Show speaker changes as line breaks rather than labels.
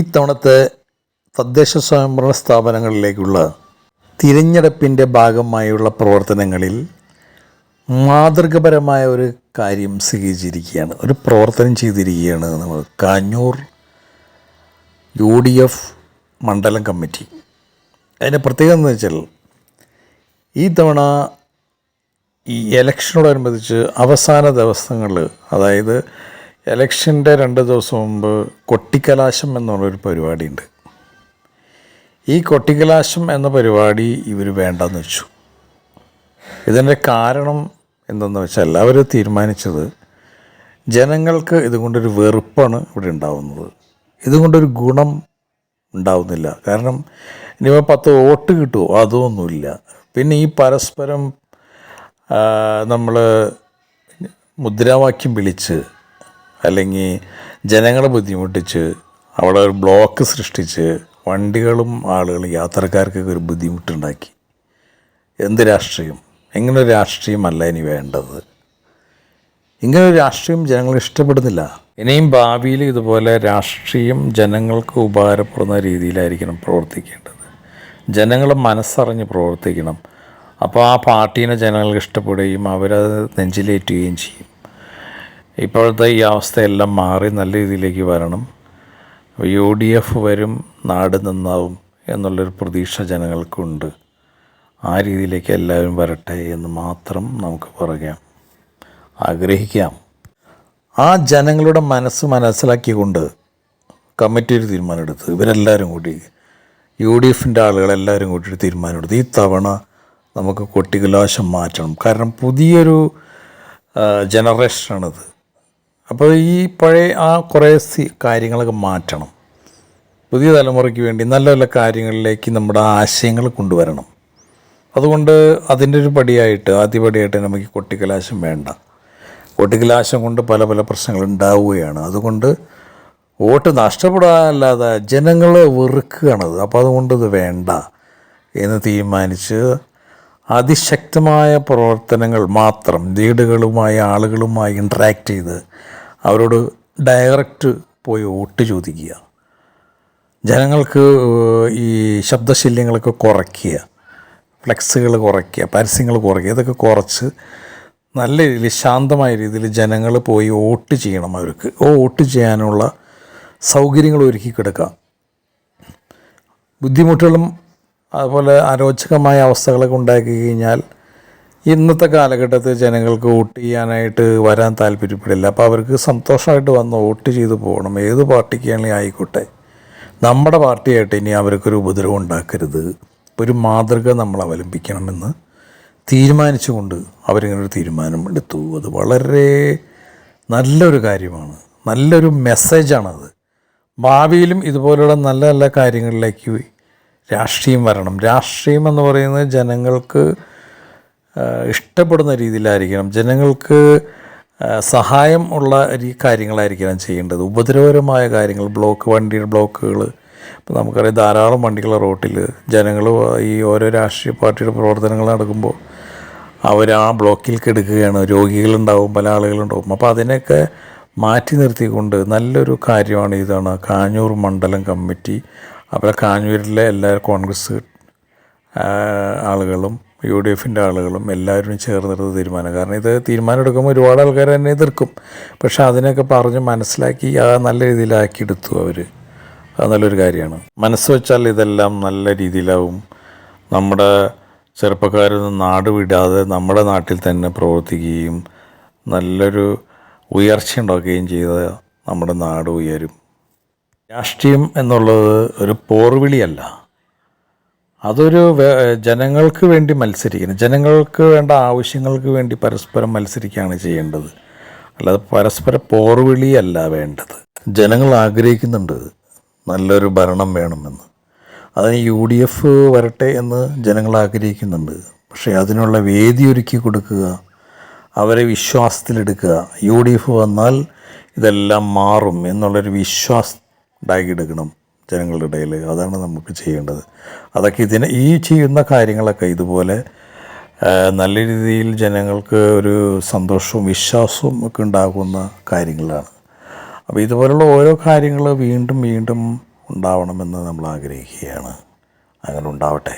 ഇത്തവണത്തെ തദ്ദേശ സ്വയംഭരണ സ്ഥാപനങ്ങളിലേക്കുള്ള തിരഞ്ഞെടുപ്പിൻ്റെ ഭാഗമായുള്ള പ്രവർത്തനങ്ങളിൽ മാതൃകപരമായ ഒരു കാര്യം സ്വീകരിച്ചിരിക്കുകയാണ് ഒരു പ്രവർത്തനം ചെയ്തിരിക്കുകയാണ് നമ്മൾ കാഞ്ഞൂർ യു ഡി എഫ് മണ്ഡലം കമ്മിറ്റി അതിൻ്റെ പ്രത്യേകത എന്ന് വെച്ചാൽ ഈ തവണ ഈ ഇലക്ഷനോടനുബന്ധിച്ച് അവസാന ദിവസങ്ങളിൽ അതായത് എലക്ഷൻ്റെ രണ്ട് ദിവസം മുമ്പ് കൊട്ടിക്കലാശം എന്നുള്ളൊരു പരിപാടിയുണ്ട് ഈ കൊട്ടിക്കലാശം എന്ന പരിപാടി ഇവർ വേണ്ടെന്ന് വെച്ചു ഇതിൻ്റെ കാരണം എന്തെന്ന് വെച്ചാൽ എല്ലാവരും തീരുമാനിച്ചത് ജനങ്ങൾക്ക് ഇതുകൊണ്ടൊരു വെറുപ്പാണ് ഇവിടെ ഉണ്ടാവുന്നത് ഇതുകൊണ്ടൊരു ഗുണം ഉണ്ടാവുന്നില്ല കാരണം ഇനിയിപ്പോൾ പത്ത് വോട്ട് കിട്ടുമോ അതൊന്നുമില്ല പിന്നെ ഈ പരസ്പരം നമ്മൾ മുദ്രാവാക്യം വിളിച്ച് അല്ലെങ്കിൽ ജനങ്ങളെ ബുദ്ധിമുട്ടിച്ച് അവിടെ ഒരു ബ്ലോക്ക് സൃഷ്ടിച്ച് വണ്ടികളും ആളുകളും യാത്രക്കാർക്കൊക്കെ ഒരു ബുദ്ധിമുട്ടുണ്ടാക്കി എന്ത് രാഷ്ട്രീയം ഇങ്ങനെ ഒരു രാഷ്ട്രീയമല്ല ഇനി വേണ്ടത് ഇങ്ങനെ ഒരു രാഷ്ട്രീയം ജനങ്ങൾ ഇഷ്ടപ്പെടുന്നില്ല ഇനിയും ഭാവിയിൽ ഇതുപോലെ രാഷ്ട്രീയം ജനങ്ങൾക്ക് ഉപകാരപ്പെടുന്ന രീതിയിലായിരിക്കണം പ്രവർത്തിക്കേണ്ടത് ജനങ്ങൾ മനസ്സറിഞ്ഞ് പ്രവർത്തിക്കണം അപ്പോൾ ആ പാർട്ടീനെ ജനങ്ങൾക്ക് ഇഷ്ടപ്പെടുകയും അവരത് നെഞ്ചിലേറ്റുകയും ചെയ്യും ഇപ്പോഴത്തെ ഈ അവസ്ഥയെല്ലാം മാറി നല്ല രീതിയിലേക്ക് വരണം യു ഡി എഫ് വരും നാട് നന്നാവും എന്നുള്ളൊരു പ്രതീക്ഷ ജനങ്ങൾക്കുണ്ട് ആ രീതിയിലേക്ക് എല്ലാവരും വരട്ടെ എന്ന് മാത്രം നമുക്ക് പറയാം ആഗ്രഹിക്കാം ആ ജനങ്ങളുടെ മനസ്സ് മനസ്സിലാക്കിക്കൊണ്ട് കമ്മിറ്റി ഒരു തീരുമാനമെടുത്ത് ഇവരെല്ലാവരും കൂടി യു ഡി എഫിൻ്റെ ആളുകളെല്ലാവരും കൂടി ഒരു തീരുമാനമെടുത്ത് ഈ തവണ നമുക്ക് കൊട്ടിക്കലാശം മാറ്റണം കാരണം പുതിയൊരു ജനറേഷനാണിത് അപ്പോൾ ഈ പഴയ ആ കുറേ കാര്യങ്ങളൊക്കെ മാറ്റണം പുതിയ തലമുറയ്ക്ക് വേണ്ടി നല്ല നല്ല കാര്യങ്ങളിലേക്ക് നമ്മുടെ ആശയങ്ങൾ കൊണ്ടുവരണം അതുകൊണ്ട് അതിൻ്റെ ഒരു പടിയായിട്ട് പടിയായിട്ട് നമുക്ക് കൊട്ടിക്കലാശം വേണ്ട കൊട്ടിക്കലാശം കൊണ്ട് പല പല പ്രശ്നങ്ങൾ ഉണ്ടാവുകയാണ് അതുകൊണ്ട് വോട്ട് നഷ്ടപ്പെടാനല്ലാതെ ജനങ്ങളെ വെറുക്കുകയാണത് അപ്പോൾ അതുകൊണ്ട് ഇത് വേണ്ട എന്ന് തീരുമാനിച്ച് അതിശക്തമായ പ്രവർത്തനങ്ങൾ മാത്രം ലീഡുകളുമായി ആളുകളുമായി ഇൻട്രാക്ട് ചെയ്ത് അവരോട് ഡയറക്റ്റ് പോയി വോട്ട് ചോദിക്കുക ജനങ്ങൾക്ക് ഈ ശബ്ദശല്യങ്ങളൊക്കെ കുറയ്ക്കുക ഫ്ലെക്സുകൾ കുറയ്ക്കുക പരസ്യങ്ങൾ കുറയ്ക്കുക ഇതൊക്കെ കുറച്ച് നല്ല രീതിയിൽ ശാന്തമായ രീതിയിൽ ജനങ്ങൾ പോയി വോട്ട് ചെയ്യണം അവർക്ക് വോട്ട് ചെയ്യാനുള്ള സൗകര്യങ്ങൾ ഒരുക്കി കിടക്കുക ബുദ്ധിമുട്ടുകളും അതുപോലെ അരോചകമായ അവസ്ഥകളൊക്കെ ഉണ്ടാക്കി കഴിഞ്ഞാൽ ഇന്നത്തെ കാലഘട്ടത്തിൽ ജനങ്ങൾക്ക് വോട്ട് ചെയ്യാനായിട്ട് വരാൻ താല്പര്യപ്പെടില്ല അപ്പോൾ അവർക്ക് സന്തോഷമായിട്ട് വന്ന് വോട്ട് ചെയ്ത് പോകണം ഏത് പാർട്ടിക്കാണെങ്കിലും ആയിക്കോട്ടെ നമ്മുടെ പാർട്ടിയായിട്ട് ഇനി അവർക്കൊരു ഉപദ്രവം ഉണ്ടാക്കരുത് ഒരു മാതൃക നമ്മൾ അവലംബിക്കണമെന്ന് തീരുമാനിച്ചുകൊണ്ട് അവരിങ്ങനൊരു തീരുമാനം എടുത്തു അത് വളരെ നല്ലൊരു കാര്യമാണ് നല്ലൊരു മെസ്സേജാണത് ഭാവിയിലും ഇതുപോലെയുള്ള നല്ല നല്ല കാര്യങ്ങളിലേക്ക് രാഷ്ട്രീയം വരണം രാഷ്ട്രീയം എന്ന് പറയുന്നത് ജനങ്ങൾക്ക് ഇഷ്ടപ്പെടുന്ന രീതിയിലായിരിക്കണം ജനങ്ങൾക്ക് സഹായം ഉള്ള കാര്യങ്ങളായിരിക്കണം ചെയ്യേണ്ടത് ഉപദ്രവകരമായ കാര്യങ്ങൾ ബ്ലോക്ക് വണ്ടിയുടെ ബ്ലോക്കുകൾ ഇപ്പോൾ നമുക്കറിയാം ധാരാളം വണ്ടികൾ റോട്ടിൽ ജനങ്ങൾ ഈ ഓരോ രാഷ്ട്രീയ പാർട്ടിയുടെ പ്രവർത്തനങ്ങൾ നടക്കുമ്പോൾ അവർ ആ ബ്ലോക്കിൽ കെടുക്കുകയാണ് രോഗികളുണ്ടാവും പല ആളുകളുണ്ടാവും അപ്പോൾ അതിനൊക്കെ മാറ്റി നിർത്തിക്കൊണ്ട് നല്ലൊരു കാര്യമാണ് ഇതാണ് കാഞ്ഞൂർ മണ്ഡലം കമ്മിറ്റി അപ്പോൾ കാഞ്ഞൂരിലെ എല്ലാ കോൺഗ്രസ് ആളുകളും യു ഡി എഫിൻ്റെ ആളുകളും എല്ലാവരും ചേർന്നിരുന്ന തീരുമാനം കാരണം ഇത് തീരുമാനം എടുക്കുമ്പോൾ ഒരുപാട് ആൾക്കാർ തന്നെ എതിർക്കും പക്ഷേ അതിനൊക്കെ പറഞ്ഞ് മനസ്സിലാക്കി ആ നല്ല രീതിയിലാക്കി എടുത്തു അവർ അത് നല്ലൊരു കാര്യമാണ് മനസ്സ് വെച്ചാൽ ഇതെല്ലാം നല്ല രീതിയിലാവും നമ്മുടെ ചെറുപ്പക്കാരൊന്നും നാട് വിടാതെ നമ്മുടെ നാട്ടിൽ തന്നെ പ്രവർത്തിക്കുകയും നല്ലൊരു ഉയർച്ച ഉണ്ടാക്കുകയും ചെയ്ത നമ്മുടെ നാട് ഉയരും രാഷ്ട്രീയം എന്നുള്ളത് ഒരു പോർവിളിയല്ല അതൊരു ജനങ്ങൾക്ക് വേണ്ടി മത്സരിക്കണം ജനങ്ങൾക്ക് വേണ്ട ആവശ്യങ്ങൾക്ക് വേണ്ടി പരസ്പരം മത്സരിക്കുകയാണ് ചെയ്യേണ്ടത് അല്ലാതെ പരസ്പര പോർവിളിയല്ല വേണ്ടത് ജനങ്ങൾ ആഗ്രഹിക്കുന്നുണ്ട് നല്ലൊരു ഭരണം വേണമെന്ന് അതിന് യു ഡി എഫ് വരട്ടെ എന്ന് ജനങ്ങൾ ആഗ്രഹിക്കുന്നുണ്ട് പക്ഷേ അതിനുള്ള വേദി ഒരുക്കി കൊടുക്കുക അവരെ വിശ്വാസത്തിലെടുക്കുക യു ഡി എഫ് വന്നാൽ ഇതെല്ലാം മാറും എന്നുള്ളൊരു വിശ്വാസ എടുക്കണം ജനങ്ങളുടെ ഇടയിൽ അതാണ് നമുക്ക് ചെയ്യേണ്ടത് അതൊക്കെ ഇതിനെ ഈ ചെയ്യുന്ന കാര്യങ്ങളൊക്കെ ഇതുപോലെ നല്ല രീതിയിൽ ജനങ്ങൾക്ക് ഒരു സന്തോഷവും വിശ്വാസവും ഒക്കെ ഉണ്ടാകുന്ന കാര്യങ്ങളാണ് അപ്പോൾ ഇതുപോലുള്ള ഓരോ കാര്യങ്ങൾ വീണ്ടും വീണ്ടും ഉണ്ടാവണമെന്ന് നമ്മൾ ആഗ്രഹിക്കുകയാണ് അങ്ങനെ ഉണ്ടാവട്ടെ